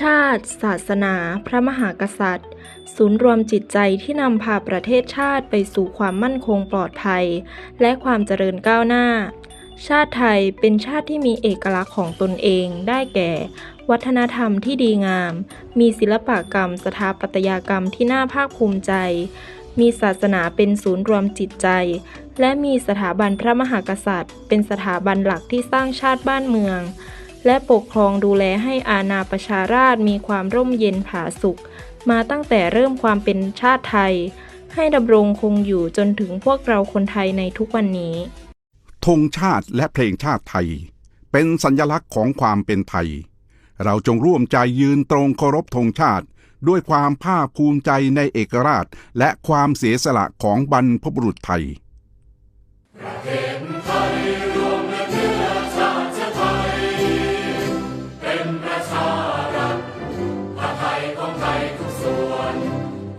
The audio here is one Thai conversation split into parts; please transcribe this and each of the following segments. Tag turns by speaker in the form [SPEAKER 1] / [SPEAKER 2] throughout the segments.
[SPEAKER 1] ชาติ ศาสนา พระมหากษัตริย์ ศูนย์รวมจิตใจที่นำพาประเทศชาติไปสู่ความมั่นคงปลอดภัย และความเจริญก้าวหน้า ชาติไทยเป็นชาติที่มีเอกลักษณ์ของตนเองได้แก่ วัฒนธรรมที่ดีงาม มีศิลปกรรม สถาปัตยกรรมที่น่าภาคภูมิใจ มีศาสนาเป็นศูนย์รวมจิตใจ และมีสถาบันพระมหากษัตริย์ เป็นสถาบันหลักที่สร้างชาติบ้านเมือง และปกครองดูแลให้อาณาประชาราษฎร์มีความร่มเย็นผาสุข มาตั้งแต่เริ่มความเป็นชาติไทย ให้ดำรงคงอยู่จนถึงพวกเราคนไทยในทุกวันนี้
[SPEAKER 2] ธงชาติและเพลงชาติไทย เป็นสัญลักษณ์ของความเป็นไทย เราจงร่วมใจยืนตรงเคารพธงชาติ ด้วยความภาคภูมิใจในเอกราช และความเสียสละของบรรพบุรุษไทย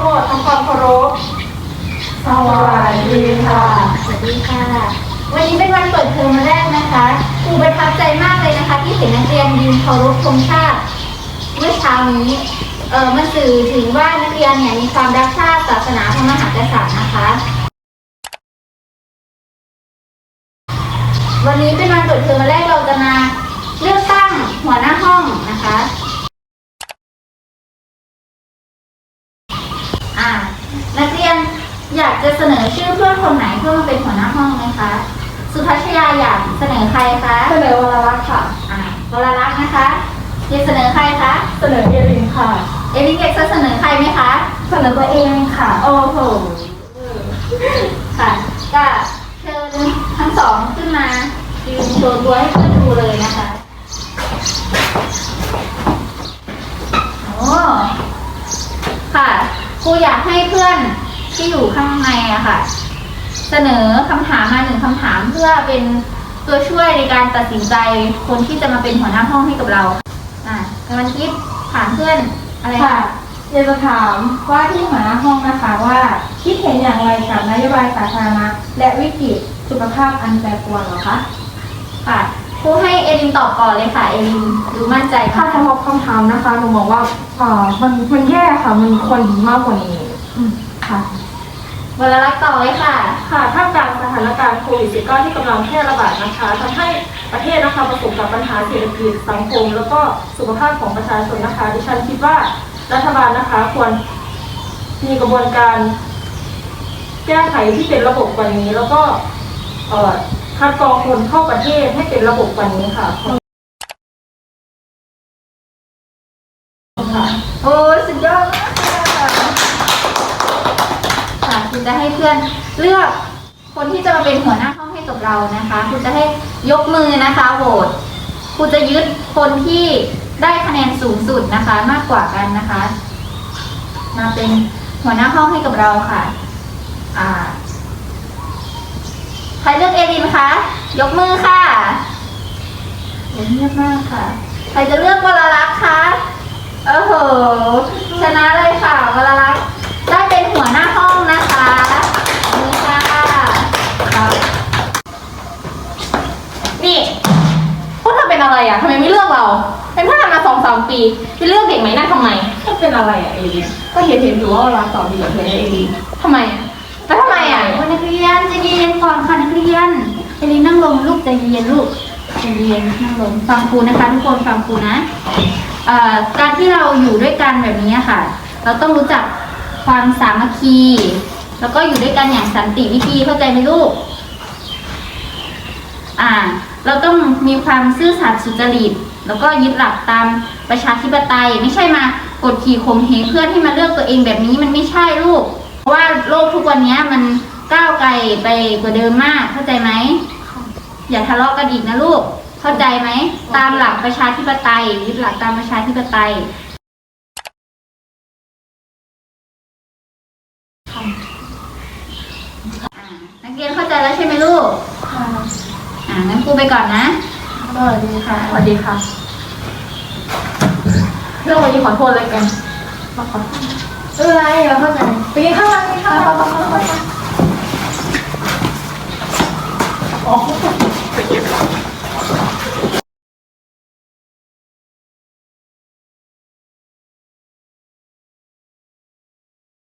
[SPEAKER 3] นักเรียน
[SPEAKER 4] ทั้งหมดทำความเคารพ
[SPEAKER 3] สวัสดีค่ะ สวัสดีค่ะ วันนี้เป็นวันเปิดเทอมแรกนะคะครูประทับใจมากเลยนะคะ ที่เห็นนักเรียนยืนเคารพธงชาติเมื่อเช้านี้ เออมันสื่อถึงว่านักเรียนเนี่ยมีความรักชาติศาสนาพระมหากษัตริย์นะคะ วันนี้เป็นวันเปิดเทอมแรกเราจะมาเลือกตั้งหัวหน้าห้องนะคะ อ่า นักเรียนอยาก จะเสนอชื่อเพื่อนคนไหนเพื่อมาเป็นหัวหน้าห้องไหมคะ สุพัชยาอยากเสนอใครคะ
[SPEAKER 4] เสนอวรลักษณ์ค่ะ
[SPEAKER 3] อ่าวรลักษณ์นะคะอยากเสนอใครคะ
[SPEAKER 4] เสนอเอลินค่ะ
[SPEAKER 3] เอลินอยากจะเสนอใครไหมคะ
[SPEAKER 4] เสนอตัวเองค่ะ
[SPEAKER 3] โอ้โห ค่ะ ก็เชิญทั้งสองขึ้นมายืนโชว์ตัวให้เพื่อนดูเลยนะคะ โอ้ ค่ะครูอยากให้เพื่อน ที่อยู่ข้างในอะค่ะ เสนอคำถามมาหนึ่งคำถามเพื่อเป็นตัวช่วยในการตัดสินใจคนที่จะมาเป็นหัวหน้าห้องให้กับเราอะกำลังคิดถามเพื่อนอะไร
[SPEAKER 4] ค่ะ
[SPEAKER 3] คะ
[SPEAKER 4] อยากจะถามว่าที่หัวหน้าห้องนะคะว่า คิดเห็นอย่างไรกับนโยบายสาธารณะและวิกฤตสุขภาพอันแปรปรวนเหรอคะ
[SPEAKER 3] ค่ะครูให้เอลินตอบก่อนเลยค่ะเอลินดูมั่นใจ
[SPEAKER 4] ถ้ามา
[SPEAKER 3] ก
[SPEAKER 4] สำหรับคำถามนะคะหนูมองว่าเอ่อมันมันแย่ค่ะ มันควรดีมากกว่านี้อืม ค่ะ
[SPEAKER 3] วรลักษ์ต่อเลยค่ะ
[SPEAKER 4] ค่ะท่ามกลางสถานการณ์โควิด -19 ที่กำลังแพร่ระบาดนะคะทำให้ประเทศนะคะประสบกับปัญหาเศรษฐกิจสังคม แล้วก็สุขภาพของประชาชนนะคะ ดิฉันคิดว่ารัฐบาลนะคะควรมีกระบวนการ แก้ไขที่เป็นระบบกว่านี้ แล้วก็เอ่อคัดกรองคนเข้าประเทศให้เป็นระบบกว่านี้ค่ะค่ะ
[SPEAKER 3] โอ้ยสุดยอด คุณจะให้เพื่อนเลือกคนที่จะมาเป็นหัวหน้าห้องให้กับเรานะคะ คุณจะให้ยกมือนะคะโหวตคุณจะยึดคนที่ได้คะแนนสูงสุดนะคะ มากกว่ากันนะคะ มาเป็นหัวหน้าห้องให้กับเราค่ะอ่าใครเลือกเอรินคะยกมือค่ะโอ้ยเงียบมากค่ะ ใครจะเลือกวรลักษณ์คะโอ้โหชนะเลยค่ะวรลักษณ์ได้เป็นหัวหน้าห้องนะคะมือค่ะครับ
[SPEAKER 5] นี่พวก เธอเป็นอะไรอะทำไมไม่เลือกเรา เป็นเพื่อนกันมาสองสามปีจะเลือกเด็กไหมนั่นทำไม
[SPEAKER 4] ก็เป็นอะไรอะเอลินก็เห็นเห็นอยู่ว่าเวลาตอบดีกับเธอเอลิน
[SPEAKER 5] ทำไมอะแล้วทำไมอะ
[SPEAKER 3] โอ้ยนักเรียนใจเย็นๆก่อนค่ะนักเรียนเอลินนั่งลงลูกใจเย็นๆลูกใจเย็นนั่งลงฟังครูนะคะทุกคนฟังครูนะเอ่อการที่เราอยู่ด้วยกันแบบนี้ค่ะ เราต้องรู้จักความสามัคคี แล้วก็อยู่ด้วยกันอย่างสันติวิธีเข้าใจไหมลูก อ่า เราต้องมีความซื่อสัตย์สุจริต แล้วก็ยึดหลักตามประชาธิปไตย ไม่ใช่มากดขี่ข่มเหงเพื่อนให้มาเลือกตัวเองแบบนี้มันไม่ใช่ลูก เพราะว่าโลกทุกวันนี้มันก้าวไกลไปกว่าเดิมมากเข้าใจไหมอย่าทะเลาะกันอีกนะลูก เข้าใจไหม ตามหลักประชาธิปไตย ยึดหลักตามประชาธิปไตยนักเรียนเข้าใจแล้วใช่ไหมลูก อ่างั้นครูไปก่อนนะ
[SPEAKER 4] สวัสดีค่ะสวัสดีค่ะเรื่องวันนี้ขอโทษเลยกันมาขอโทษไม่เป็นไรเราเข้าใจไปกินข้าวกันไปกินข้าวกันไปไปไปไปอ๋อ